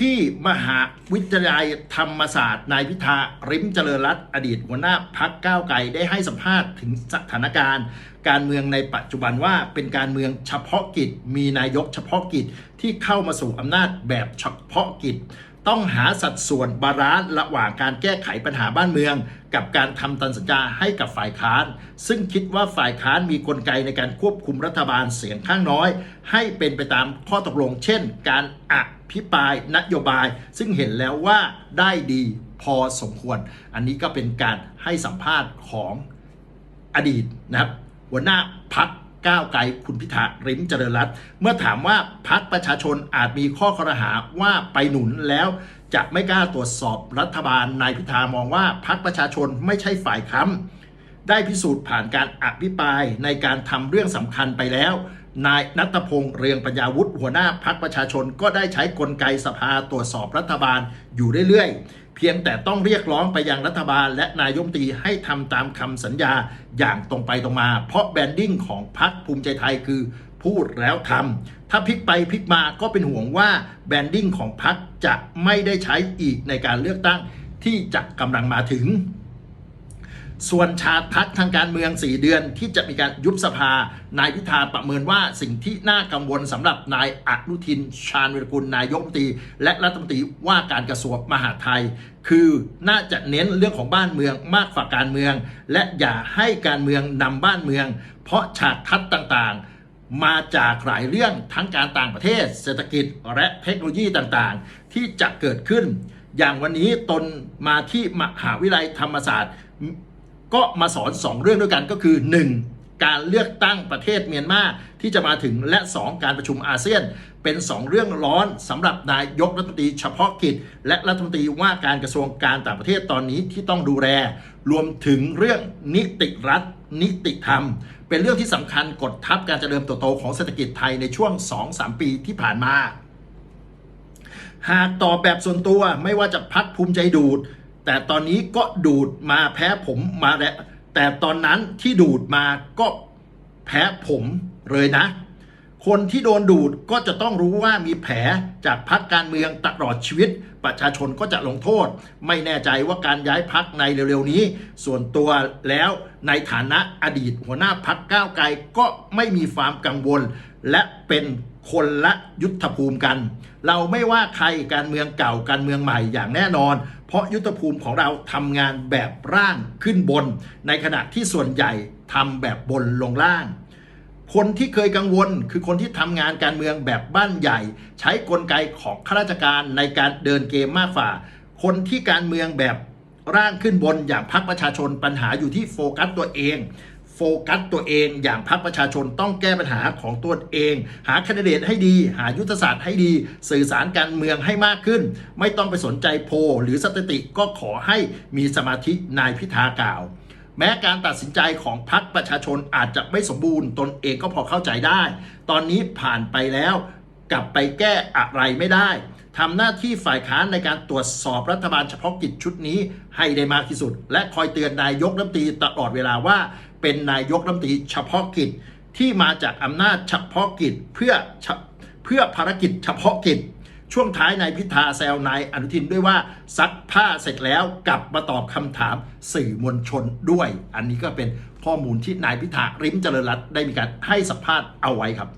ที่มหาวิทยาลัยธรรมศาสตร์ นายพิธาริมเจริญรัตน์อดีตหัวหน้าพักก้าวไกลได้ให้สัมภาษณ์ถึงสถานการณ์ การเมืองในปัจจุบันว่าเป็นการเมืองเฉพาะกิจ มีนายกเฉพาะกิจที่เข้ามาสู่อำนาจแบบเฉพาะกิจ ต้องหาสัดส่วนบาลานซ์ระหว่างการแก้ไขปัญหาบ้านเมือง กับการทำตันสัญญาให้กับฝ่ายค้าน ซึ่งคิดว่าฝ่ายค้านมีกลไกในการควบคุมรัฐบาลเสียงข้างน้อย ให้เป็นไปตามข้อตกลง เช่น การอภิปรายนโยบาย ซึ่งเห็นแล้วว่าได้ดีพอสมควร อันนี้ก็เป็นการให้สัมภาษณ์ของอดีตนะครับหัวหน้าพัก ก้าวไกลคุณพิธาริมเจริญรัตน์เมื่อถามว่าพักประชาชนอาจมีข้อคอรหาว่าไปหนุนแล้วจะไม่กล้าตรวจสอบรัฐบาลนายพิธามองว่าพักประชาชนไม่ใช่ฝ่ายค้ำได้พิสูจน์ผ่านการอภิปรายในการทำเรื่องสำคัญไปแล้ว นายนัทพงษ์เรืองปัญญาวุฒิหัวหน้าพักประชาชนก็ได้ใช้กลไกสภาตรวจสอบรัฐบาลอยู่เรื่อยๆ พียงแต่ต้องเรียกร้องไปยังรัฐบาล และนายกรัฐมตรีให้ทำตามคำสัญญาอย่างตรงไปตรงมา เพราะแบรนดิ้งของพักภูมิใจไทยคือพูดแล้วทำถ้าพลิกไปพลิกมาก็เป็นห่วงว่าแบรนดิ้งของพักจะไม่ได้ใช้อีกในการเลือกตั้งที่จะกำลังมาถึง ส่วนชาติพักทางการเมือง 4 เดือนที่จะมีการยุบสภา นายพิธาประเมินว่าสิ่งที่น่ากังวลสำหรับนายอนุทิน ชาญวิรกุลนายกรัฐมนตรี และรัฐมนตรีว่าการกระทรวงมหาดไทย คือน่าจะเน้นเรื่องของบ้านเมืองมากกว่าการเมือง และอย่าให้การเมืองนำบ้านเมือง เพราะฉากทัศน์ต่างๆ มาจากหลายเรื่องทั้งการต่างประเทศ เศรษฐกิจและเทคโนโลยีต่างๆ ที่จะเกิดขึ้น อย่างวันนี้ตนมาที่มหาวิทยาลัยธรรมศาสตร์ ก็มาสอน 2 เรื่องด้วยกันก็คือ 1. การเลือกตั้งประเทศเมียนมาที่จะมาถึงและ 2 การประชุมอาเซียน เป็น 2 เรื่องร้อนสำหรับนายกรัฐมนตรีเฉพาะกิจ และรัฐมนตรีว่าการกระทรวงการต่างประเทศตอนนี้ที่ต้องดูแลรวมถึงเรื่องนิติรัฐ นิติธรรม เป็นเรื่องที่สำคัญกดทับการเจริญเติบโตของเศรษฐกิจไทยในช่วง 2-3 ปีที่ผ่านมาหากตอบแบบส่วนตัวไม่ว่าจะพักภูมิใจดูด แต่ตอนนี้ก็ดูดมาแพ้ผมมาแล้วแต่ตอนนั้นที่ดูดมาก็แพ้ผมเลยนะ คนที่โดนดูดก็จะต้องรู้ว่ามีแผลจากพักการเมืองตลอดชีวิต ประชาชนก็จะลงโทษ ไม่แน่ใจว่าการย้ายพักในเร็วๆนี้ ส่วนตัวแล้วในฐานะอดีตหัวหน้าพักก้าวไกลก็ไม่มีความกังวล และเป็น คนละยุทธภูมิกัน เราไม่ว่าใครการเมืองเก่าการเมืองใหม่อย่างแน่นอน เพราะยุทธภูมิของเราทำงานแบบร่างขึ้นบน ในขณะที่ส่วนใหญ่ทำแบบบนลงล่าง คนที่เคยกังวลคือคนที่ทำงานการเมืองแบบบ้านใหญ่ ใช้กลไกของข้าราชการในการเดินเกมมากฝ่า คนที่การเมืองแบบร่างขึ้นบนอย่างพรรคประชาชนปัญหาอยู่ที่โฟกัสตัวเอง ฟกัสตัวเองอย่างพรรคประชาชนต้องแก้ปัญหาของตัวเอง หาแคนดิเดตให้ดี หายุทธศาสตร์ให้ดี สื่อสารการเมืองให้มากขึ้น ไม่ต้องไปสนใจโพหรือสถิติก็ขอให้มีสมาธินายพิธากล่าว แม้การตัดสินใจของพรรคประชาชนอาจจะไม่สมบูรณ์ตนเองก็พอเข้าใจได้ ตอนนี้ผ่านไปแล้วกลับไปแก้อะไรไม่ได้ทำหน้าที่ฝ่ายค้านในการตรวจสอบรัฐบาลเฉพาะกิจชุดนี้ให้ได้มากที่สุด และคอยเตือนนายกรัฐมนตรีตลอดเวลาว่า เป็นนายกรัฐมนตรีเฉพาะกิจที่มาจากอำนาจเฉพาะกิจเพื่อเพื่อภารกิจเฉพาะกิจ ช่วงท้ายนายพิธาแซวนายอนุทินด้วยว่าซักผ้าเสร็จแล้วกลับมาตอบคำถามสื่อมวลชนด้วย อันนี้ก็เป็นข้อมูลที่นายพิธาริมเจริญรัตได้มีการให้สัมภาษณ์เอาไว้ครับ